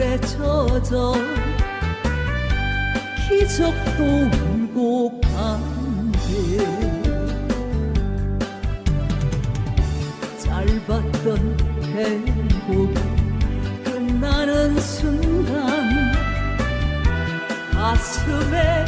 물에 젖어 기적도 울고 간대 짧았던 행복이 끝나는 순간 가슴에